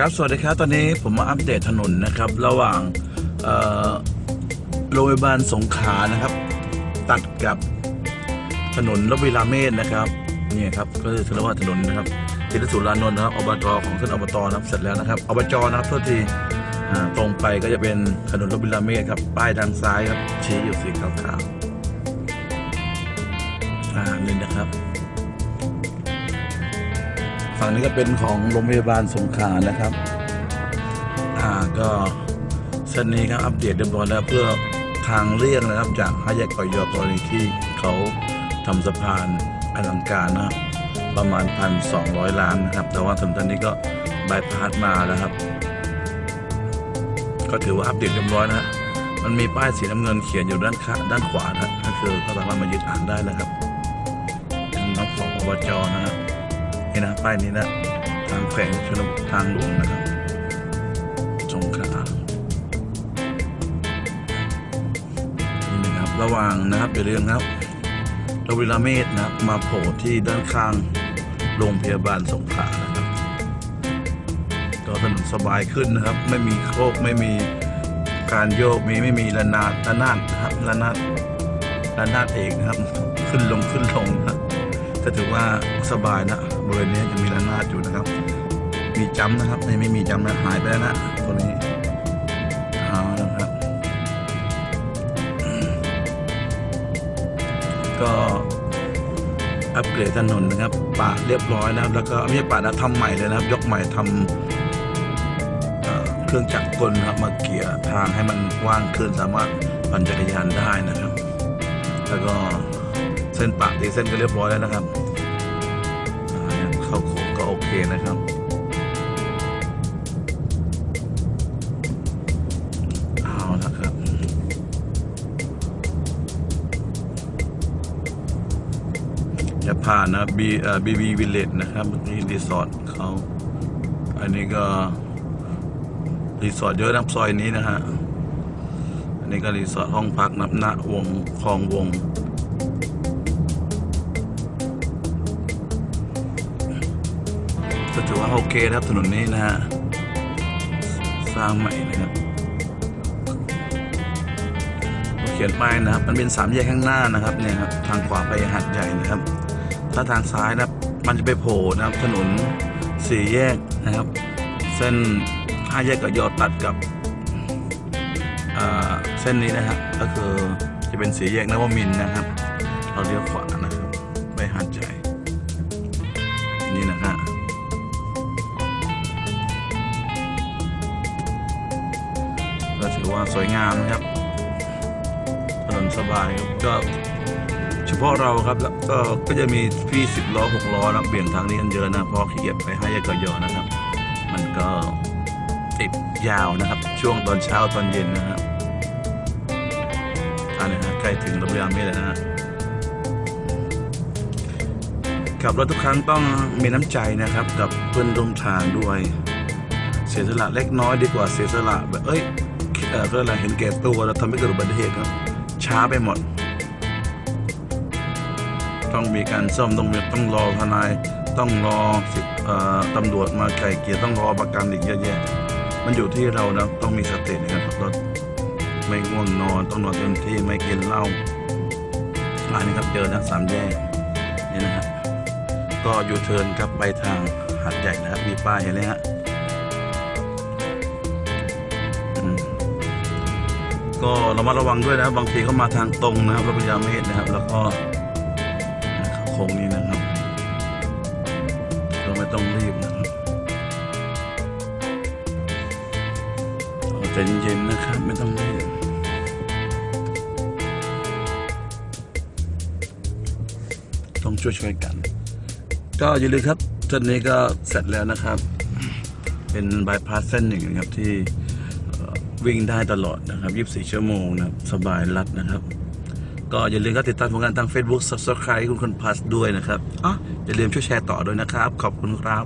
ครับ สวัสดีครับ ตอนนี้ผมมาอัปเดตถนนนะครับ ระหว่างโรงพยาบาลสงขลานะครับ ตัดกับถนนรวิลาเมศนะครับนี่ครับก็คือเรียกว่าถนนนะครับติรสุรานนท์นะครับอบตของท่านอบตนะครับเสร็จแล้วนะครับอบจนะครับโทษทีตรงไปก็จะเป็นถนนรวิลาเมศครับ ป้ายทางซ้ายครับชี้อยู่สีขาวๆอ่านี่นะครับ ฝั่งนี้ก็เป็นของโรงพยาบาลสงขลานะครับ อ่าก็เส้นนี้ครับอัปเดตเรียบร้อยแล้วเพื่อทางเลี่ยงนะครับ จากห้าแยกกอยอกรณีที่เขาทำสะพานอลังการนะครับประมาณพันสองร้อยล้านนะครับ แต่ว่าถนนตอนนี้ก็บายพาสมาแล้วครับ ก็ถือว่าอัปเดตเรียบร้อยนะมันมีป้ายสีน้ำเงินเขียนอยู่ด้านข้างด้านขวานะก็คือก็สามารถมายึดอ่านได้นะครับเป็นน้องของอบจนะครับ นี่นะป้ายนี้นะทางแขวงชนบททางหลวงนะครับสงขลานี่นะครับระหว่างนะครับอย่าลืมครับรวิลาเมศนะครับ มาโผล่ที่ด้านข้างโรงพยาบาลสงขลานะครับก็ถนนสบายขึ้นนะครับ ไม่มีโคกไม่มีการโยกมีไม่มีระนาดระนาดนะครับระนาดระนาดเอกนะครับ ขึ้นลงขึ้นลงนะครับ ก็ถือว่าสบายนะบริเวณนี้จะมีระนาดอยู่นะครับ มีจำนะครับไม่ไม่มีจำนะหายไปแล้วนะตัวนี้เอานะครับ ก็อัปเกรดถนนนะครับปะเรียบร้อยนะครับ แล้วก็ไม่ใช่ปะนะทำใหม่เลยนะครับ ยกใหม่ทำเครื่องจักรกลนะครับมาเกี่ยทางให้มันกว้างขึ้นสามารถปั่นจักรยานได้นะครับ แล้วก็ ส้นปากตีเส้นก็เรียบร้อยแล้วนะครับอ่าเข้าโค้งก็โอเคนะครับเอาละครับจะผ่านนะบีเออบีบีวิลเลจนะครับนี่รีสอร์ทเขาอันนี้ก็รีสอร์ทเยอะนะซอยนี้นะฮะ อันนี้ก็รีสอร์ทห้องพักนับณวงคลองวง ถือว่าโอเคนะครับถนนนี้นะฮะสร้างใหม่นะครับเขียนป้ายนะครับ มันเป็นสามแยกข้างหน้านะครับเนี่ยครับทางขวาไปหัดใหญ่นะครับ ถ้าทางซ้ายนะครับมันจะไปโผล่นะครับถนนสี่แยกนะครับ เส้นห้าแยกกับยอดตัดกับเส้นนี้นะฮะก็คือจะเป็นสี่แยกนวมินนะครับ เราเลี้ยวขวานะครับ ไปหัดใหญ่ ถือว่าสวยงามนะครับ ถนนสบายครับก็เฉพาะเราครับแล้วก็ก็จะมีพี่สิบล้อหกล้อนะเปลี่ยนทางนี้กันเยอะนะเพราะขี้เกียจไปให้ยกยอนะครับ มันก็ติดยาวนะครับ ช่วงตอนเช้าตอนเย็นนะครับอันนี้ฮะใกล้ถึงระเบียงไม่แล้วนะฮะขับรถทุกครั้งต้องมีน้ำใจนะครับ กับเพื่อนร่วมทางด้วย เสียสละเล็กน้อยดีกว่าเสียสละแบบเอ้ย เอ่อก็อะไรเห็นแก่ตัวแล้วทำให้เกิดอุบัติเหตุครับ ช้าไปหมด ต้องมีการซ่อมต้องมีต้องรอทนาย ต้องรอสิอตำรวจมาไกลเกลี่ยต้องรอประกันอีกเยอะแยะ มันอยู่ที่เรานะต้องมีสติในการขับรถไม่ง่วงนอนต้องนอนเต็มที่ไม่กินเหล้าอันนี้ครับเจอนะสามแยกนี่นะครับก็ยูเทิร์นครับไปทางหัดใหญ่นะครับมีป้ายเห็นไหมฮะ ก็ระมัดระวังด้วยนะครับ บางทีเขามาทางตรงนะครับรถพยาเมตรนะครับ แล้วก็ข้าโค้งนี้นะครับ เราไม่ต้องรีบนะครับเอาใจเย็นๆนะครับ ไม่ต้องรีบต้องช่วยๆกัน ก็อย่าลืมครับเส้นนี้ก็เสร็จแล้วนะครับ เป็นบายพาสเส้นหนึ่งนะครับที่ วิ่งได้ตลอดนะครับ 24 ชั่วโมงนะครับสบายรัดนะครับ ก็อย่าลืมก็ติดตามผลงานทาง Facebook Subscribe คุณคนพัสด้วยนะครับอ๋ออย่าลืมช่วยแชร์ต่อด้วยนะครับ ขอบคุณครับ